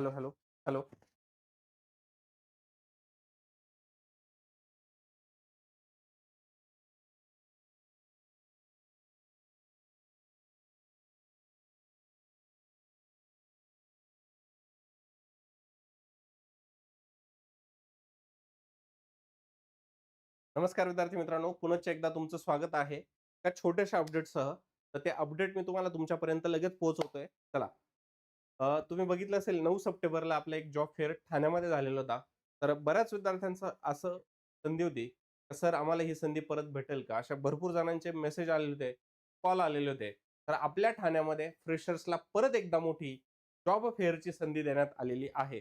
Hello hello hello. नमस्कार विद्यार्थी मित्रांनो पुनश्च एकदा तुमचं स्वागत आहे. त्या छोट्याशा अपडेटसह तर ते अपडेट मी तुम्हाला तुमच्यापर्यंत लगेच पोहोचवतोय. चला. तुम्ही बघितलं असेल नऊ सप्टेंबरला आपला एक जॉब फेअर ठाण्यामध्ये झालेला होता. तर बऱ्याच विद्यार्थ्यांचं असं संधी होती सर आम्हाला ही संधी परत भेटेल का? अशा भरपूर जणांचे मेसेज आलेले होते कॉल आलेले होते. तर आपल्या ठाण्यामध्ये फ्रेशर्सला परत एकदा मोठी जॉब फेअरची संधी देण्यात आलेली आहे.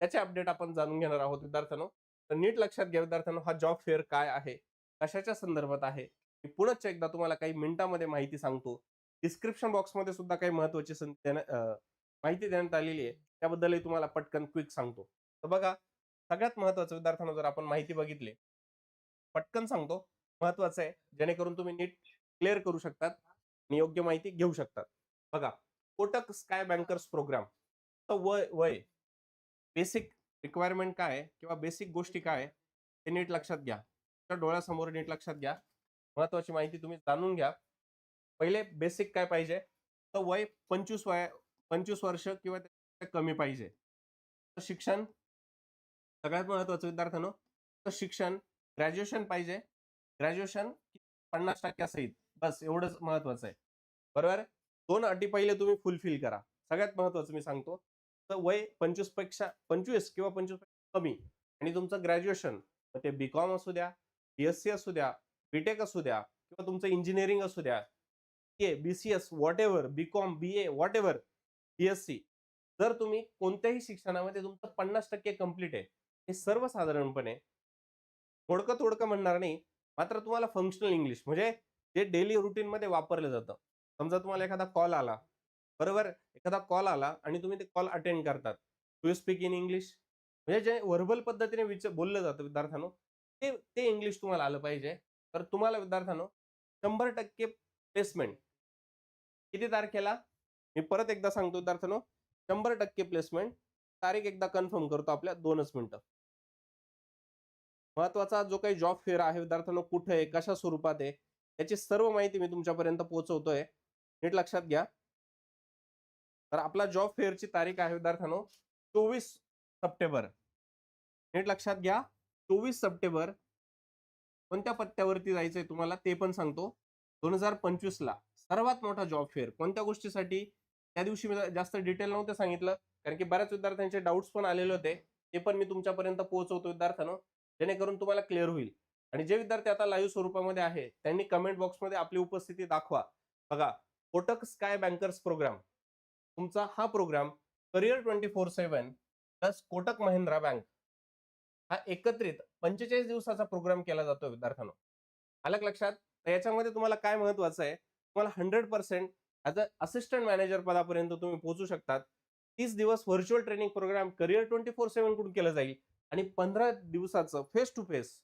त्याचे अपडेट आपण जाणून घेणार आहोत विद्यार्थ्यांनो. तर नीट लक्षात घ्या विद्यार्थ्यांनो हा जॉब फेअर काय आहे? कशाच्या संदर्भात आहे? मी पुनश्च एकदा तुम्हाला काही मिनिटांमध्ये माहिती सांगतो. डिस्क्रिप्शन बॉक्समध्ये सुद्धा काही महत्वाची संधी देण्या- माहिती देण्यात आलेली आहे. त्याबद्दलही तुम्हाला पटकन क्विक सांगतो. तर बघा सगळ्यात महत्वाचं विद्यार्थ्यांना जर आपण माहिती बघितली पटकन सांगतो. महत्वाचं आहे जेणेकरून तुम्ही नीट क्लिअर करू शकतात आणि योग्य माहिती घेऊ शकतात. बघा कोटक स्काय बँकर्स प्रोग्राम तर वय वय बेसिक रिक्वायरमेंट काय आहे किंवा बेसिक गोष्टी काय ते नीट लक्षात घ्या. तर डोळ्यासमोर नीट लक्षात घ्या. महत्वाची माहिती तुम्ही जाणून घ्या. पहिले बेसिक काय पाहिजे? तर वय पंचवीस वया पंचवीस वर्ष किंवा कमी पाहिजे. तर शिक्षण सगळ्यात महत्वाचं विद्यार्थ्यांनो तर शिक्षण ग्रॅज्युएशन पाहिजे. ग्रॅज्युएशन पन्नास टक्क्यासहित बस एवढंच महत्वाचं आहे. बरोबर? दोन अटी पहिले तुम्ही फुलफिल करा. सगळ्यात महत्वाचं मी सांगतो. तर वय पंचवीसपेक्षा पंचवीस किंवा पंचवीस कमी. आणि तुमचं ग्रॅज्युएशन ते बी कॉम असू द्या बीएससी असू द्या बीटेक असू द्या किंवा तुमचं इंजिनिअरिंग असू द्या A B C S whatever B com B A whatever BSc जर तुम्ही कोणत्याही शिक्षणामध्ये तुमचं पन्नास टक्के कंप्लीट आहे हे सर्वसाधारणपणे थोडकं थोडकं म्हणणार नाही मात्र तुम्हाला फंक्शनल इंग्लिश म्हणजे जे डेली रुटीनमध्ये वापरलं जातं. समजा तुम्हाला एखादा कॉल आला बरोबर? एखादा कॉल आला आणि तुम्ही ते कॉल अटेंड करतात. टू स्पीक इन इंग्लिश म्हणजे जे व्हर्बल पद्धतीने विचार बोललं जातं विद्यार्थ्यांनो ते ते इंग्लिश तुम्हाला आलं पाहिजे. तर तुम्हाला विद्यार्थ्यांनो शंभर टक्के प्लेसमेंट किती तारखेला? मी परत एकदा सांगतो विद्यार्थ्यांनो शंभर टक्के प्लेसमेंट तारीख एकदा कन्फर्म करतो आपल्या दोनच मिनिटं. महत्त्वाचा जो काही जॉब फेअर आहे विद्यार्थ्यांनो कुठे आहे कशा स्वरूपात आहे याची सर्व माहिती मी तुमच्यापर्यंत पोहोचवतोय. नीट लक्षात घ्या. तर आपला जॉब फेअरची तारीख आहे विद्यार्थ्यांनो चोवीस सप्टेंबर. नीट लक्षात घ्या चोवीस सप्टेंबर कोणत्या पत्त्यावरती जायचंय तुम्हाला ते पण सांगतो. दोन हजार पंचवीस ला सर्वात मोठा जॉब फेअर कोणत्या गोष्टीसाठी? त्या दिवशी मी जास्त डिटेल नव्हते सांगितलं. कारण की बऱ्याच विद्यार्थ्यांचे डाऊट्स पण आलेले होते. ते पण मी तुमच्यापर्यंत पोहोचवतो विद्यार्थ्यांनो. जेणेकरून तुम्हाला क्लिअर होईल. आणि जे विद्यार्थी आता लाईव्ह स्वरूपामध्ये आहे त्यांनी कमेंट बॉक्समध्ये आपली उपस्थिती दाखवा. बघा कोटक स्काय बँकर्स प्रोग्राम. तुमचा हा program career twenty four seven plus Kotak Mahindra bank हा एकत्रित पंचेचाळीस दिवसाचा प्रोग्राम केला जातो विद्यार्थ्यांनो. आलं लक्षात? तर याच्यामध्ये तुम्हाला काय महत्वाचं आहे? तुम्हाला hundred percent as a assistant manager पदापर्यंत तुम्ही पोहोचू शकतात. तीस दिवस virtual training program career twenty four सेव्हनकडून केलं जाईल आणि पंधरा दिवसाचं फेस टू फेस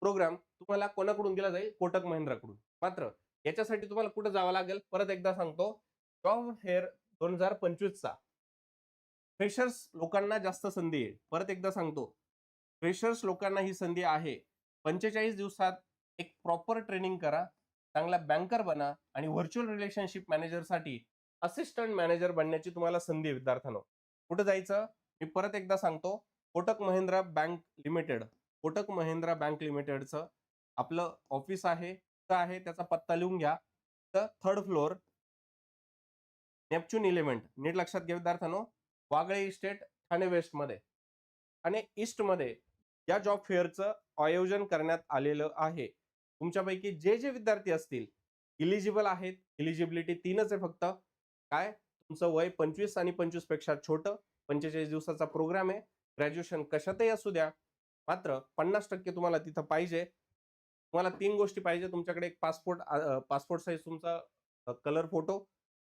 प्रोग्राम तुम्हाला कोणाकडून दिला जाईल? कोटक महिंद्राकडून. मात्र याच्यासाठी तुम्हाला कुठं जावं लागेल? परत एकदा सांगतो. जॉब फेअर दोन हजार पंचवीसचा. फ्रेशर्स लोकांना जास्त संधी आहे. परत एकदा सांगतो. फ्रेशर्स लोकांना ही संधी आहे. पंचेचाळीस दिवसात एक प्रॉपर ट्रेनिंग करा. चांगला बँकर बना आणि व्हर्च्युअल रिलेशनशिप मॅनेजरसाठी असिस्टंट मॅनेजर बनण्याची तुम्हाला संधी आहे विद्यार्थ्यांनो. कुठं जायचं? मी परत एकदा सांगतो. Kotak Mahindra bank limited. Kotak Mahindra bank लिमिटेडचं आपलं ऑफिस आहे कुठं आहे त्याचा पत्ता लिहून घ्या. तर थर्ड फ्लोअर नेपच्यून इलेमेंट नीट लक्षात घ्या विद्यार्थ्यांनो. वागळे इस्टेट ठाणे वेस्टमध्ये आणि ईस्टमध्ये या जॉब फेअरचं आयोजन करण्यात आलेलं आहे. तुमच्यापैकी जे जे विद्यार्थी असतील इलिजिबल आहेत. इलिजिबिलिटी तीनच आहे फक्त. काय? तुमचं वय पंचवीस आणि पंचवीसपेक्षा छोटं. पंचेचाळीस दिवसाचा प्रोग्राम आहे. ग्रॅज्युएशन कशातही असू द्या. मात्र पन्नास टक्के तुम्हाला तिथं पाहिजे. तुम्हाला तीन गोष्टी पाहिजे. तुमच्याकडे एक पासपोर्ट पासपोर्ट साईज तुमचा कलर फोटो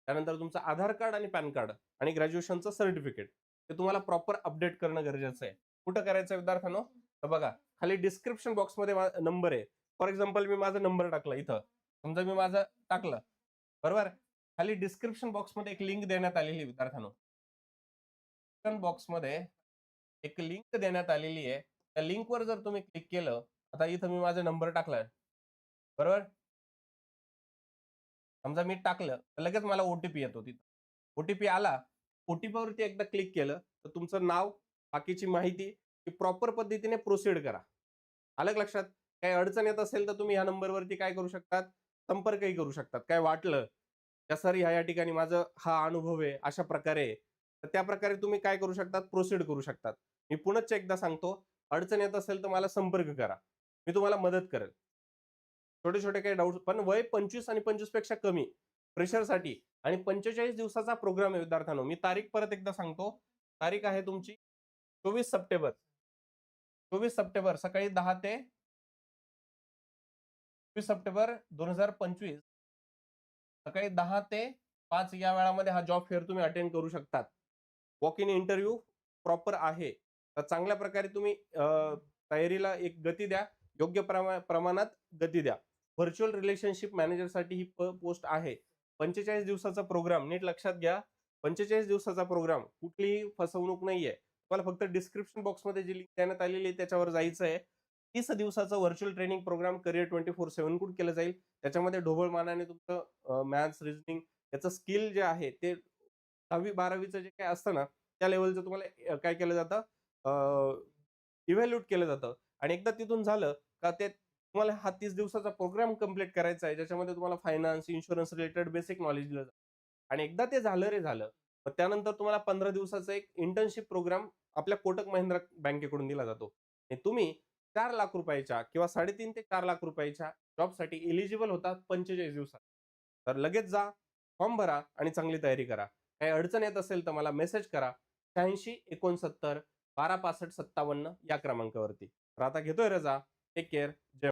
त्यानंतर तुमचं आधार कार्ड आणि पॅन कार्ड आणि ग्रॅज्युएशनचं सर्टिफिकेट ते तुम्हाला प्रॉपर अपडेट करणं गरजेचं आहे. कुठं करायचं आहे विद्यार्थ्यांनो? तर बघा खाली डिस्क्रिप्शन बॉक्समध्ये नंबर आहे. फॉर एक्झाम्पल मी माझा नंबर टाकला इथं. समजा मी माझं टाकलं. बरोबर? खाली डिस्क्रिप्शन बॉक्समध्ये एक लिंक देण्यात आलेली आहे विद्यार्थ्यांनो. डिस्क्रिप्शन बॉक्समध्ये एक लिंक देण्यात आलेली आहे. त्या लिंकवर जर तुम्ही क्लिक केलं आता इथं मी माझा नंबर टाकला. बरोबर? समजा मी टाकलं तर लगेच मला ओटीपी येतो तिथं. ओटीपी आला OTP वरती एकदा क्लिक केलं तर तुमचं नाव बाकीची माहिती प्रॉपर पद्धतीने प्रोसीड करा. आलं लक्षात? काही अडचण येत असेल तर तुम्ही ह्या नंबरवरती काय करू शकतात? संपर्कही करू शकतात. काय वाटलं? त्या सर ह्या या ठिकाणी माझं हा अनुभव आहे अशा प्रकारे. तर त्या प्रकारे तुम्ही काय करू शकतात? प्रोसीड करू शकतात. मी पुनश्च एकदा सांगतो अडचण येत असेल तर मला संपर्क करा. मी तुम्हाला मदत करेल. छोटे छोटे काही डाऊट पण वय पंचवीस आणि पंचवीसपेक्षा कमी. प्रेशरसाठी आणि पंचेचाळीस दिवसाचा प्रोग्राम आहे विद्यार्थ्यांनो. मी तारीख परत एकदा सांगतो. तारीख आहे तुमची चोवीस सप्टेंबर. चोवीस सप्टेंबर सकाळी दहा ते एकवीस सप्टेंबर दोन हजार पंचवीस. सकाळी दहा ते पाच या वेळामध्ये हा जॉब फेअर तुम्ही अटेंड करू शकतात. वॉक इन इंटरव्ह्यू प्रॉपर आहे. तर चांगल्या प्रकारे तुम्ही तयारीला एक गती द्या. योग्य प्रमा- प्रमाणात गती द्या. व्हर्च्युअल रिलेशनशिप मॅनेजरसाठी ही पोस्ट आहे. पंचेचाळीस दिवसाचा प्रोग्राम नीट लक्षात घ्या. पंचेचाळीस दिवसाचा प्रोग्राम कुठलीही फसवणूक नाही आहे तुम्हाला फक्त डिस्क्रिप्शन बॉक्समध्ये जी लिंक देण्यात आलेली आहे त्याच्यावर जायचं आहे तीस दिवसाचं virtual training program career twenty four seven कुठ केलं जाईल? त्याच्यामध्ये ढोबळ मानाने तुमचं मॅथ्स रिजनिंग याचं स्किल जे आहे ते दहावी बारावीचं जे काय असतं ना त्या लेवलचं तुम्हाला काय केलं जातं? इव्हॅल्युएट केलं जातं. आणि एकदा तिथून झालं का ते तुम्हाला हा तीस दिवसाचा प्रोग्राम कंप्लीट करायचा आहे ज्याच्यामध्ये तुम्हाला finance insurance related basic knowledge दिलं जातं. आणि एकदा ते झालं रे झालं मग त्यानंतर तुम्हाला पंधरा दिवसाचा एक इंटर्नशिप प्रोग्राम आपल्या कोटक महिंद्रा बँकेकडून दिला जातो. तुम्ही चार लाख रुपयाच्या किंवा साडेतीन ते चार लाख रुपयाच्या जॉबसाठी एलिजिबल होतात पंचेचाळीस दिवसात. तर लगेच जा फॉर्म भरा आणि चांगली तयारी करा. काही अडचण येत असेल तर मला मेसेज करा शहाऐंशी एकोणसत्तर बारा पासष्ट सत्तावन्न या क्रमांकावरती. तर आता घेतोय रजा टेक केअर. जय